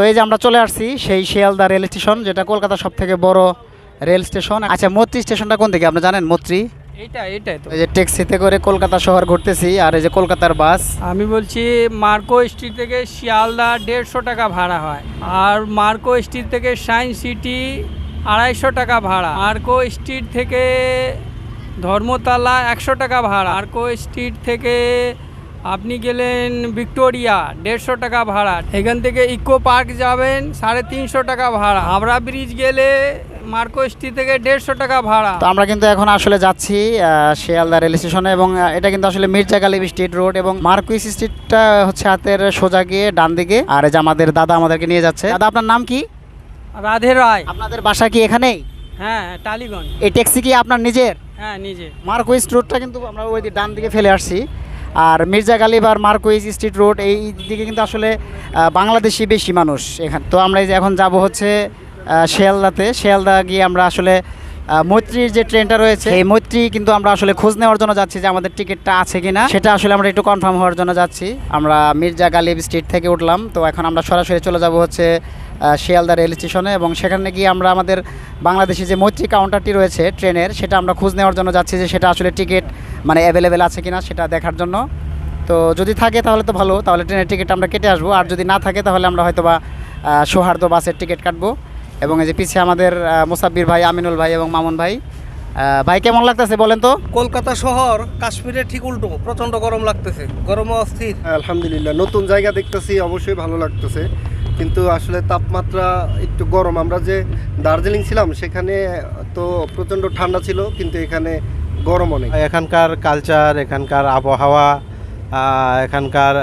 তো এই যে আমরা চলে আসছি সেই শিয়ালদা রেল স্টেশন যেটা কলকাতার সব থেকে বড় রেল স্টেশন। আচ্ছা মৈত্রী স্টেশনটা কোন দিকে? আপনি জানেন মৈত্রী? এইটা এইটাই তো। এই যে ট্যাক্সিতে করে কলকাতা শহর ঘুরতেছি আর এই যে কলকাতার বাস। আমি বলছি মার্কো স্ট্রিট থেকে শিয়ালদা দেড়শো টাকা ভাড়া হয় আর মার্কো স্ট্রিট থেকে সায়েন্স সিটি আড়াইশো টাকা ভাড়া মার্কো স্ট্রিট থেকে ধর্মতলা একশো টাকা ভাড়া মার্কো স্ট্রিট থেকে আপনি গেলেন ভিক্টোরিয়া দেড়শো টাকা ভাড়া। এখান থেকে ইকো পার্ক যাবেন সাড়ে তিনশো টাকা ভাড়া। হাওড়া ব্রিজ গেলে মার্কো স্ট্রিট থেকে দেড়শো টাকা ভাড়া। তো আমরা কিন্তু এখন আসলে যাচ্ছি শিয়ালদা রেল স্টেশনে এবং এটা কিন্তু আসলে মির্জা গালিব স্ট্রিট রোড এবং মার্কুইস স্ট্রিটটা হচ্ছে হাতের সোজা গিয়ে ডান দিকে। আর এই যে আমাদের দাদা আমাদেরকে নিয়ে যাচ্ছে। দাদা আপনার নাম কি? রাধে রায়। আপনাদের বাসা কি এখানেই? হ্যাঁ টালিগঞ্জ। এই ট্যাক্সি কি আপনার নিজের? হ্যাঁ নিজে মার্কুইস রোডটা কিন্তু আমরা ওই ডান দিকে ফেলে আসছি। আর মির্জা গালিব আর মার্কুইজ স্ট্রিট রোড, এই দিকে কিন্তু আসলে বাংলাদেশি বেশি মানুষ এখানে। তো আমরা এই যে এখন যাব হচ্ছে শিয়ালদাতে। শিয়ালদা গিয়ে আমরা আসলে মৈত্রীর যে ট্রেনটা রয়েছে এই মৈত্রী কিন্তু আমরা আসলে খোঁজ নেওয়ার জন্য যাচ্ছি যে আমাদের টিকিটটা আছে কিনা। সেটা আসলে আমরা একটু কনফার্ম হওয়ার জন্য যাচ্ছি। আমরা মির্জা গালিব স্ট্রিট থেকে উঠলাম। তো এখন আমরা সরাসরি চলে যাব হচ্ছে শিয়ালদা রেল স্টেশনে এবং সেখানে গিয়ে আমরা আমাদের বাংলাদেশি যে মৈত্রী কাউন্টারটি রয়েছে ট্রেনের সেটা আমরা খোঁজ নেওয়ার জন্য যাচ্ছি যে সেটা আসলে টিকিট মানে অ্যাভেলেবেল আছে কিনা সেটা দেখার জন্য। তো যদি থাকে তাহলে তো ভালো তাহলে ট্রেনের টিকিট আমরা কেটে আসব। আর যদি না থাকে তাহলে আমরা হয়তো বা আহ, সৌহার্দ্য বাসের টিকিট কাটবো। এবং এই যে পিছিয়ে আমাদের মুসাব্বির ভাই আমিনুল ভাই এবং মামুন ভাই ভাই কেমন লাগতেছে বলেন তো? কলকাতা শহর কাশ্মীরের ঠিক উল্টো প্রচণ্ড গরম লাগতেছে গরমে অস্থির। আলহামদুলিল্লাহ নতুন জায়গা দেখতেছি অবশ্যই ভালো লাগতেছে। কিন্তু আসলে তাপমাত্রা একটু গরম। আমরা যে দার্জিলিং ছিলাম সেখানে তো প্রচণ্ড ঠান্ডা ছিল কিন্তু এখানে গরম অনেক। এখানকার কালচার এখানকার আবহাওয়া এখানকার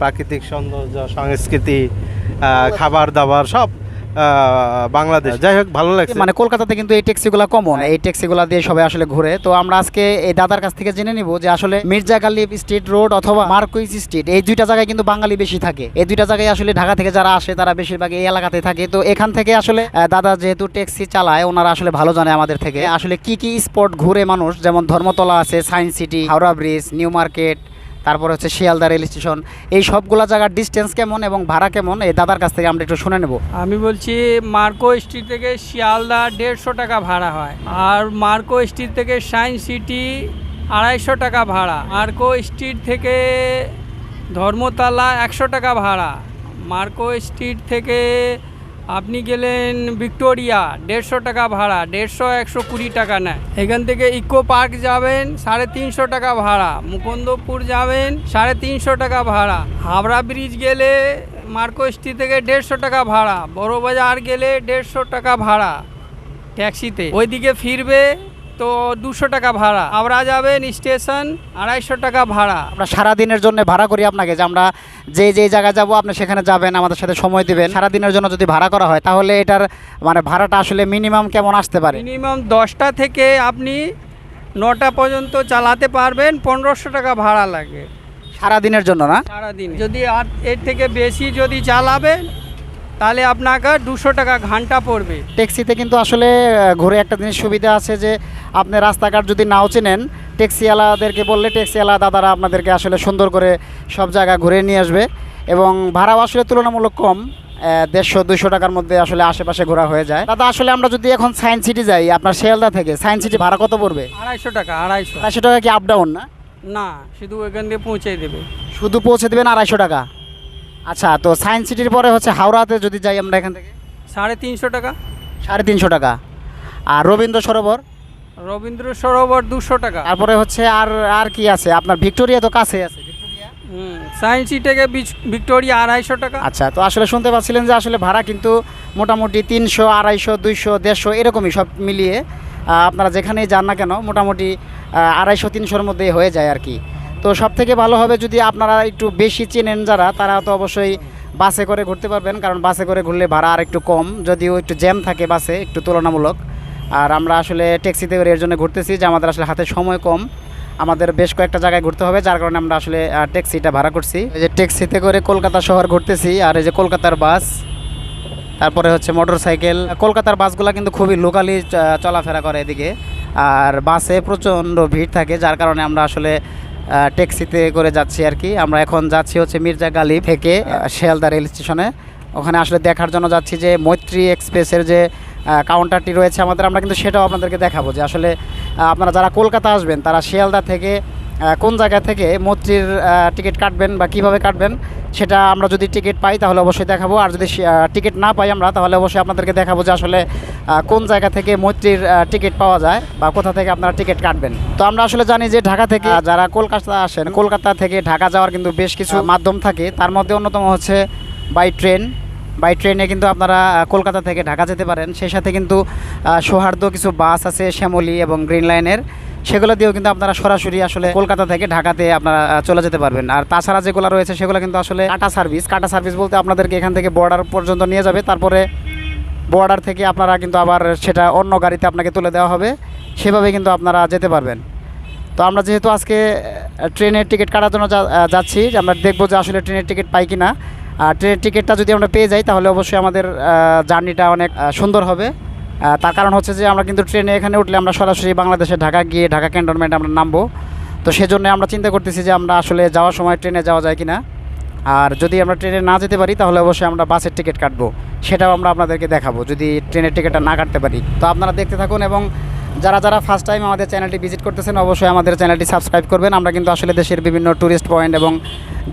প্রাকৃতিক সৌন্দর্য সংস্কৃতি খাবার দাবার সব বাংলাদেশ। যাই হোক ভালো লাগছে। মানে কলকাতাতে কিন্তু এই ট্যাক্সিগুলো কমন এই ট্যাক্সিগুলো দিয়ে সবাই আসলে ঘুরে। তো আমরা আজকে এই দাদার কাছ থেকে জেনে নিব যে আসলে মির্জা গালিব স্ট্রিট রোড অথবা মার্কুইস স্ট্রিট এই দুইটা জায়গায় কিন্তু বাঙালি বেশি থাকে। এই দুইটা জায়গায় আসলে ঢাকা থেকে যারা আসে তারা বেশিরভাগ এই এলাকাতে থাকে। তো এখান থেকে আসলে দাদা যেহেতু ট্যাক্সি চালায় ওনারা আসলে ভালো জানে আমাদের থেকে। আসলে কি কি স্পট ঘুরে মানুষ? যেমন ধর্মতলা আছে science city Howrah bridge new market তারপর হচ্ছে শিয়ালদা রেল স্টেশন। এই সবগুলা জায়গার ডিস্টেন্স কেমন এবং ভাড়া কেমন? এই দাদার কাছ থেকে আমরা একটু শুনে নেব। আমি বলছি, মার্কো স্ট্রিট থেকে শিয়ালদা দেড়শো টাকা ভাড়া হয় আর মার্কো স্ট্রিট থেকে সায়েন্স সিটি আড়াইশো টাকা ভাড়া। মার্কো স্ট্রিট থেকে ধর্মতলা একশো টাকা ভাড়া। মার্কো স্ট্রিট থেকে আপনি গেলেন ভিক্টোরিয়া, দেড়শো টাকা ভাড়া, দেড়শো, একশো কুড়ি টাকা নেয়। এখান থেকে ইকো পার্ক যাবেন, সাড়ে তিনশো টাকা ভাড়া। মুকুন্দপুর যাবেন, সাড়ে তিনশো টাকা ভাড়া। হাওড়া ব্রিজ গেলে মার্কো স্ট্রিট থেকে দেড়শো টাকা ভাড়া। বড় বাজার গেলে দেড়শো টাকা ভাড়া ট্যাক্সিতে। ওইদিকে ফিরবে তো দুশো টাকা ভাড়া। আমরা যাবেন স্টেশন আড়াইশো টাকা ভাড়া। আমরা সারা দিনের জন্য ভাড়া করি আপনাকে যে আমরা যে যে জায়গায় যাব আপনি সেখানে যাবেন আমাদের সাথে সময় দেবেন। সারা দিনের জন্য যদি ভাড়া করা হয় তাহলে এটার মানে ভাড়াটা আসলে মিনিমাম কেমন আসতে পারে? মিনিমাম দশটা থেকে আপনি নটা পর্যন্ত চালাতে পারবেন পনেরোশো টাকা ভাড়া লাগে। সারা দিনের জন্য না? সারাদিন। যদি আর এর থেকে বেশি যদি চালাবেন তাহলে আপনাকে দুশো টাকা ঘণ্টা পড়বে। ট্যাক্সিতে কিন্তু আসলে ঘুরে একটা জিনিস সুবিধা আছে যে আপনি রাস্তাঘাট যদি নাও চেনেন ট্যাক্সিওয়ালাদেরকে বললে ট্যাক্সিওয়ালা দাদারা আপনাদেরকে আসলে সুন্দর করে সব জায়গা ঘুরে নিয়ে আসবে এবং ভাড়াও আসলে তুলনামূলক কম দেড়শো দুশো টাকার মধ্যে আসলে আশেপাশে ঘোরা হয়ে যায়। দাদা আসলে আমরা যদি এখন সায়েন্স সিটি যাই আপনার শিয়ালদা থেকে সায়েন্স সিটি ভাড়া কত পড়বে? আড়াইশো টাকা আড়াইশো। আড়াইশো টাকা কি আপ ডাউন না? না শুধু ওইখান দিয়ে পৌঁছে দেবে। শুধু পৌঁছে দেবেন আড়াইশো টাকা? আচ্ছা তো সায়েন্স সিটির পরে হচ্ছে হাওড়াতে যদি যাই আমরা এখান থেকে? সাড়ে তিনশো টাকা। সাড়ে তিনশো টাকা। আর রবীন্দ্র সরোবর? রবীন্দ্র সরোবর দুশো টাকা। তারপরে হচ্ছে আর আর কি আছে? আপনার ভিক্টোরিয়া তো কাছে আছে হুম সায়েন্স সিটি থেকে বিচ- ভিক্টোরিয়া আড়াইশো টাকা। আচ্ছা তো আসলে শুনতে পাচ্ছিলেন যে আসলে ভাড়া কিন্তু মোটামুটি তিনশো আড়াইশো দুইশো দেড়শো এরকমই সব মিলিয়ে আপনারা যেখানেই যান না কেন মোটামুটি আড়াইশো তিনশোর মধ্যে হয়ে যায় আর কি। তো সব থেকে ভালো হবে যদি আপনারা একটু বেশি চেনেন যারা, তারা তো অবশ্যই বাসে করে ঘুরতে পারবেন, কারণ বাসে করে ঘুরলে ভাড়া আর একটু কম, যদিও একটু জ্যাম থাকে বাসে, একটু তুলনামূলক। আর আমরা আসলে ট্যাক্সিতে করে এর জন্য ঘুরতেছি, যে আমাদের আসলে হাতে সময় কম। আমাদের বেশ কয়েকটা জায়গায় ঘুরতে হবে, যার কারণে আমরা আসলে ট্যাক্সিটা ভাড়া করছি। এই যে ট্যাক্সিতে করে কলকাতা শহর ঘুরতেছি, আর এই যে কলকাতার বাস, তারপরে হচ্ছে মোটর সাইকেল কলকাতার বাসগুলো কিন্তু খুবই লোকালি চলাফেরা করে এদিকে। আর বাসে প্রচণ্ড ভিড় থাকে, যার কারণে আমরা আসলে ট্যাক্সিতে করে যাচ্ছি আর কি। আমরা এখন যাচ্ছি হচ্ছে মির্জা গালি থেকে শিয়ালদা রেল স্টেশনে। ওখানে আসলে দেখার জন্য যাচ্ছি যে মৈত্রী এক্সপ্রেসের যে কাউন্টারটি রয়েছে আমাদের, আমরা কিন্তু সেটাও আপনাদেরকে দেখাবো যে আসলে আপনারা যারা কলকাতা আসবেন, তারা শিয়ালদা থেকে কোন জায়গা থেকে মৈত্রীর টিকিট কাটবেন বা কীভাবে কাটবেন সেটা আমরা যদি টিকিট পাই তাহলে অবশ্যই দেখাবো। আর যদি টিকিট না পাই আমরা, তাহলে অবশ্যই আপনাদেরকে দেখাবো যে আসলে কোন জায়গা থেকে মৈত্রীর টিকিট পাওয়া যায় বা কোথা থেকে আপনারা টিকিট কাটবেন। তো আমরা আসলে জানি যে ঢাকা থেকে যারা কলকাতা আসেন, কলকাতা থেকে ঢাকা যাওয়ার কিন্তু বেশ কিছু মাধ্যম থাকে। তার মধ্যে অন্যতম হচ্ছে বাই ট্রেন বাই ট্রেনে কিন্তু আপনারা কলকাতা থেকে ঢাকা যেতে পারেন। সেই সাথে কিন্তু সৌহার্দ্য কিছু বাস আছে শ্যামলী এবং গ্রিন লাইনের সেগুলো দিয়েও কিন্তু আপনারা সরাসরি আসলে কলকাতা থেকে ঢাকাতে আপনারা চলে যেতে পারবেন। আর তাছাড়া যেগুলো রয়েছে সেগুলো কিন্তু আসলে কাটা সার্ভিস কাটা সার্ভিস বলতে আপনাদেরকে এখান থেকে বর্ডার পর্যন্ত নিয়ে যাবে। তারপরে বর্ডার থেকে আপনারা কিন্তু আবার সেটা অন্য গাড়িতে আপনাকে তুলে দেওয়া হবে। সেভাবে কিন্তু আপনারা যেতে পারবেন। তো আমরা যেহেতু আজকে ট্রেনের টিকিট কাটার জন্য যাচ্ছি, আমরা দেখব যে আসলে ট্রেনের টিকিট পাই কি না আর ট্রেনের টিকিটটা যদি আমরা পেয়ে যাই, তাহলে অবশ্যই আমাদের জার্নিটা অনেক সুন্দর হবে। তার কারণ হচ্ছে যে আমরা কিন্তু ট্রেনে এখানে উঠলে আমরা সরাসরি বাংলাদেশে ঢাকা গিয়ে ঢাকা ক্যান্টনমেন্টে আমরা নামবো। তো সেজন্য আমরা চিন্তা করতেছি যে আমরা আসলে যাওয়ার সময় ট্রেনে যাওয়া যায় কি না আর যদি আমরা ট্রেনে না যেতে পারি, তাহলে অবশ্যই আমরা বাসের টিকিট কাটবো। সেটাও আমরা আপনাদেরকে দেখাবো, যদি ট্রেনের টিকিটটা না কাটতে পারি। তো আপনারা দেখতে থাকুন এবং যারা যারা ফার্স্ট টাইম আমাদের চ্যানেলটি ভিজিট করতেছেন অবশ্যই আমাদের চ্যানেলটি সাবস্ক্রাইব করবেন। আমরা কিন্তু আসলে দেশের বিভিন্ন ট্যুরিস্ট পয়েন্ট এবং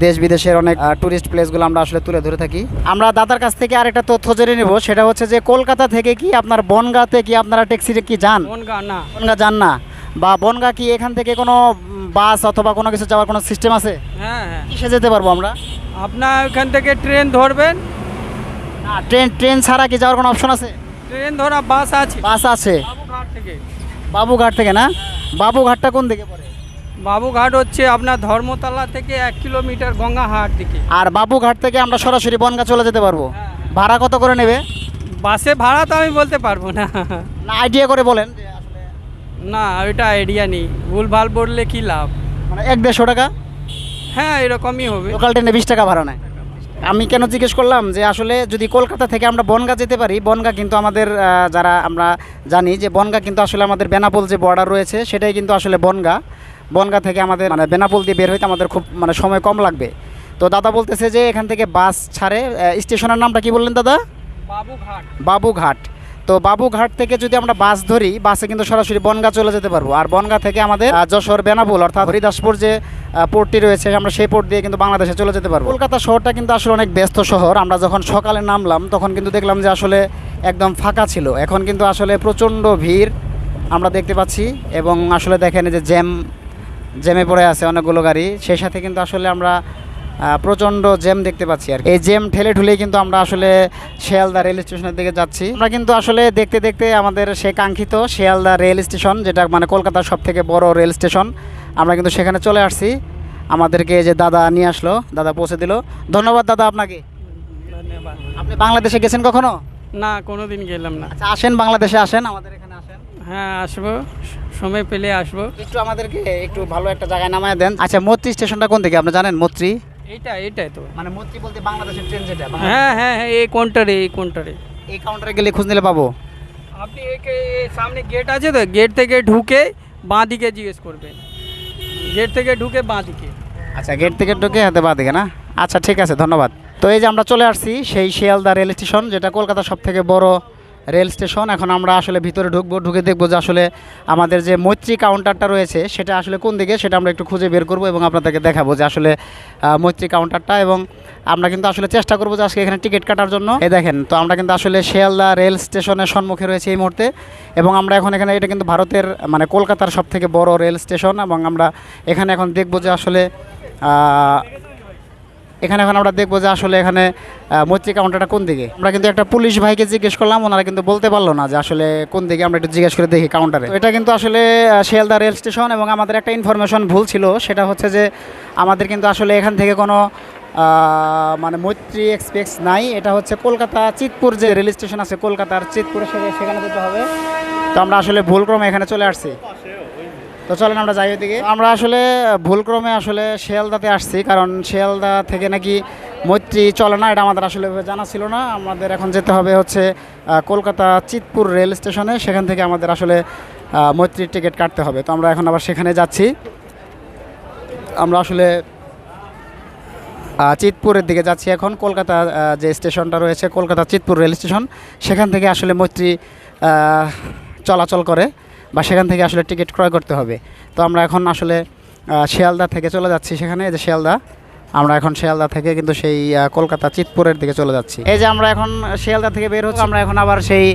দেশ বিদেশের অনেক ট্যুরিস্ট প্লেসগুলো আমরা আসলে তুলে ধরে থাকি। আমরা দাদার কাছ থেকে আরেকটা তথ্য জেনে নেব। সেটা হচ্ছে যে কলকাতা থেকে কি আপনার বনগাঁতে কি আপনারা ট্যাক্সিতে কি যান? বনগা না। বনগা যান না? বা বনগা কি এখান থেকে কোনো বাস অথবা কোনো কিছু যাওয়ার কোনো সিস্টেম আছে? হ্যাঁ হ্যাঁ। কিসে যেতে পারব আমরা? আপনার ওখান থেকে ট্রেন ধরবেন। না ট্রেন ট্রেন ছাড়া কি যাওয়ার কোনো অপশন আছে? ট্রেন ধরা বাস আছে। বাস আছে। বাবুঘাট থেকে। বাবুঘাট থেকে না? বাবুঘাটটা কোন দিকে পড়ে? বাবুঘাট হচ্ছে আপনার ধর্মতলা থেকে এক কিলোমিটার গঙ্গাহাট দিকে। আর বাবুঘাট থেকে আমরা সরাসরি বনগা চলে যেতে পারব। ভাড়া কত করে নেবে? বাসে ভাড়া তো আমি বলতে পারব না। না আইডিয়া করে বলেন না ওইটা আইডিয়া নেই। ভুল ভালো বললে কি লাভ? মানে এক দেড়শো টাকা? হ্যাঁ এরকমই হবে। লোকাল ট্রেনে বিশ টাকা ভাড়া নেয়। আমি কেন জিজ্ঞেস করলাম যে আসলে যদি কলকাতা থেকে আমরা বনগা যেতে পারি বনগা কিন্তু আমাদের যারা আমরা জানি যে বনগা কিন্তু আসলে আমাদের বেনাপোল যে বর্ডার রয়েছে সেটাই কিন্তু আসলে বনগা। বনগা থেকে আমাদের মানে বেনাপোল দিয়ে বের হইতে আমাদের খুব মানে সময় কম লাগবে। তো দাদা বলতেছে যে এখান থেকে বাস ছাড়ে স্টেশনের নামটা কি বললেন দাদা? বাবুঘাট। বাবুঘাট। তো বাবুঘাট থেকে যদি আমরা বাস ধরি, বাসে কিন্তু সরাসরি বনগা চলে যেতে পারব। আর বনগা থেকে আমাদের যশোর বেনাপুল, অর্থাৎ হরিদাসপুর যে পোর্টটি রয়েছে, আমরা সেই পোর্ট দিয়ে কিন্তু বাংলাদেশে চলে যেতে পারব। কলকাতা শহরটা কিন্তু আসলে অনেক ব্যস্ত শহর। আমরা যখন সকালে নামলাম, তখন কিন্তু দেখলাম যে আসলে একদম ফাঁকা ছিল। এখন কিন্তু আসলে প্রচণ্ড ভিড় আমরা দেখতে পাচ্ছি এবং আসলে দেখেন যে জ্যাম, জ্যামে পড়ে আছে অনেকগুলো গাড়ি। সেই সাথে কিন্তু আসলে আমরা প্রচণ্ড জ্যাম দেখতে পাচ্ছি আর। এই জ্যাম ঠেলে ঠুলেই কিন্তু আমরা আসলে শিয়ালদা রেল স্টেশনের দিকে যাচ্ছি। আমরা কিন্তু আসলে দেখতে দেখতে আমাদের সে কাঙ্ক্ষিত শিয়ালদা রেল স্টেশন যেটা মানে কলকাতার সব থেকে বড় রেল স্টেশন আমরা কিন্তু সেখানে চলে আসছি। আমাদেরকে যে দাদা নিয়ে আসলো দাদা পৌঁছে দিল। ধন্যবাদ দাদা আপনাকে। ধন্যবাদ আপনি বাংলাদেশে গেছেন কখনো? না কোনো দিন গেলাম না। আচ্ছা আসেন বাংলাদেশে আসেন আমাদের এখানে আসেন। হ্যাঁ আসব সময় পেলে আসব। একটু আমাদেরকে একটু ভালো একটা জায়গায় নামায় দেন। আচ্ছা মৈত্রী স্টেশনটা কোন দিকে? আপনি জানেন মৈত্রী? এইটা এইটাই তো। মানে মৈত্রী বলতে বাংলাদেশের ট্রেন যেটা হ্যাঁ হ্যাঁ হ্যাঁ এই কোনটারে এই কোনটারে এই কাউন্টারে গেলে খোঁজ নিলে পাবো? আপনি একে সামনে গেট আছে তো? গেট থেকে ঢুকে বাঁ দিকে জিজ্ঞেস করবেন। গেট থেকে ঢুকে বাঁ দিকে আচ্ছা গেট থেকে ঢুকে হাতে বা দিকে না? আচ্ছা ঠিক আছে ধন্যবাদ। তো এই যে আমরা চলে আসছি সেই শিয়ালদা রেল স্টেশন যেটা কলকাতার সব থেকে বড় রেল স্টেশন, এখন আমরা আসলে ভিতরে ঢুকবো, ঢুকে দেখব যে আসলে আমাদের যে মৈত্রী কাউন্টারটা রয়েছে, সেটা আসলে কোন দিকে, সেটা আমরা একটু খুঁজে বের করব এবং আপনাদেরকে দেখাবো যে আসলে মৈত্রী কাউন্টারটা এবং আমরা কিন্তু আসলে চেষ্টা করব যে আজকে এখানে টিকিট কাটার জন্য। এই দেখেন, তো আমরা কিন্তু আসলে শিয়ালদা রেল স্টেশনের সম্মুখে রয়েছে এই মুহূর্তে এবং আমরা এখন এখানে, এটা কিন্তু ভারতের মানে কলকাতার সব থেকে বড় রেল স্টেশন এবং আমরা এখানে এখন দেখব যে আসলে এখানে এখন আমরা দেখব যে আসলে এখানে মৈত্রী কাউন্টারটা কোন দিকে। আমরা কিন্তু একটা পুলিশ ভাইকে জিজ্ঞেস করলাম, ওনারা কিন্তু বলতে পারল না যে আসলে কোন দিকে আমরা একটু জিজ্ঞেস করে দেখি কাউন্টারে। এটা কিন্তু আসলে শিয়ালদা রেল স্টেশন এবং আমাদের একটা ইনফরমেশন ভুল ছিল, সেটা হচ্ছে যে আমাদের কিন্তু আসলে এখান থেকে কোনো মানে মৈত্রী এক্সপ্রেস নাই। এটা হচ্ছে কলকাতা চিতপুর যে রেল স্টেশন আছে, কলকাতার চিতপুরে সেখানে যেতে হবে। তো আমরা আসলে ভুলক্রমে এখানে চলে আসছি। তো চলেন আমরা যাই ওইদিকে। আমরা আসলে ভুলক্রমে আসলে শিয়ালদাতে আসছি, কারণ শিয়ালদা থেকে নাকি মৈত্রী চলে না, এটা আমাদের আসলে জানা ছিল না। আমাদের এখন যেতে হবে হচ্ছে কলকাতা চিতপুর রেল স্টেশনে, সেখান থেকে আমাদের আসলে মৈত্রীর টিকিট কাটতে হবে। তো আমরা এখন আবার সেখানে যাচ্ছি। আমরা আসলে চিতপুরের দিকে যাচ্ছি এখন। কলকাতা যে স্টেশনটা রয়েছে, কলকাতা চিতপুর রেল স্টেশন, সেখান থেকে আসলে মৈত্রী চলাচল করে। বা সেখান থেকে আসলে টিকিট ক্রয় করতে হবে। তো আমরা এখন আসলে শিয়ালদা থেকে চলে যাচ্ছি সেখানে। যে শিয়ালদা আমরা এখন শিয়ালদা থেকে কিন্তু সেই কলকাতা চিতপুরের দিকে চলে যাচ্ছি। এই যে আমরা এখন শিয়ালদা থেকে বের হচ্ছি, আমরা এখন আবার সেই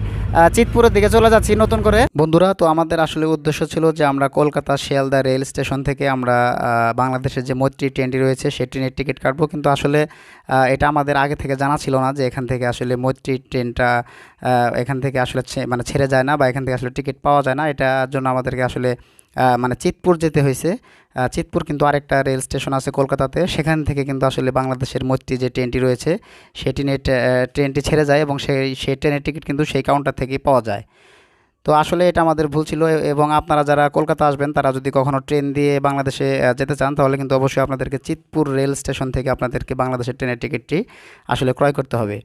চিতপুরের দিকে চলে যাচ্ছি নতুন করে। বন্ধুরা, তো আমাদের আসলে উদ্দেশ্য ছিল যে আমরা কলকাতা শিয়ালদা রেল স্টেশন থেকে আমরা বাংলাদেশের যে মৈত্রী ট্রেনটি রয়েছে, সেই ট্রেনের টিকিট কাটবো। কিন্তু আসলে এটা আমাদের আগে থেকে জানা ছিল না যে এখান থেকে আসলে মৈত্রী ট্রেনটা এখান থেকে আসলে মানে ছেড়ে যায় না বা এখান থেকে আসলে টিকিট পাওয়া যায় না। এটার জন্য আমাদেরকে আসলে মানে চিতপুর যেতে হয়েছে। চিতপুর কিন্তু আরেকটা রেল স্টেশন আছে কলকাতাতে। সেখান থেকে কিন্তু আসলে বাংলাদেশের মৈত্রী যে ট্রেনটি রয়েছে, সেই ট্রেনের ট্রেনটি ছেড়ে যায় এবং সেই সেই ট্রেনের টিকিট কিন্তু সেই কাউন্টার থেকেই পাওয়া যায়। তো আসলে এটা আমাদের ভুল ছিল এবং আপনারা যারা কলকাতা আসবেন, তারা যদি কখনও ট্রেন দিয়ে বাংলাদেশে যেতে চান, তাহলে কিন্তু অবশ্যই আপনাদেরকে চিতপুর রেল স্টেশন থেকে আপনাদেরকে বাংলাদেশের ট্রেনের টিকিটটি আসলে ক্রয় করতে হবে।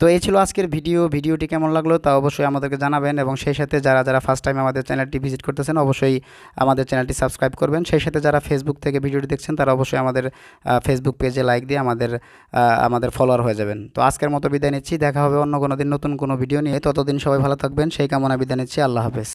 তো এই ছিল আজকের ভিডিও। ভিডিওটি কেমন লাগল তা অবশ্যই আমাদেরকে জানাবেন এবং সেই সাথে যারা যারা ফার্স্ট টাইম আমাদের চ্যানেলটি ভিজিট করতেছেন, অবশ্যই আমাদের চ্যানেলটি সাবস্ক্রাইব করবেন। সেই সাথে যারা ফেসবুক থেকে ভিডিওটি দেখছেন, তারা অবশ্যই আমাদের ফেসবুক পেজে লাইক দিয়ে আমাদের আমাদের ফলোয়ার হয়ে যাবেন। তো আজকের মতো বিদায় নিচ্ছি। দেখা হবে অন্য কোনো দিন নতুন কোনো ভিডিও নিয়ে। ততদিন সবাই ভালো থাকবেন। সেই কামনা বিদায় নিচ্ছি। আল্লাহ হাফেজ।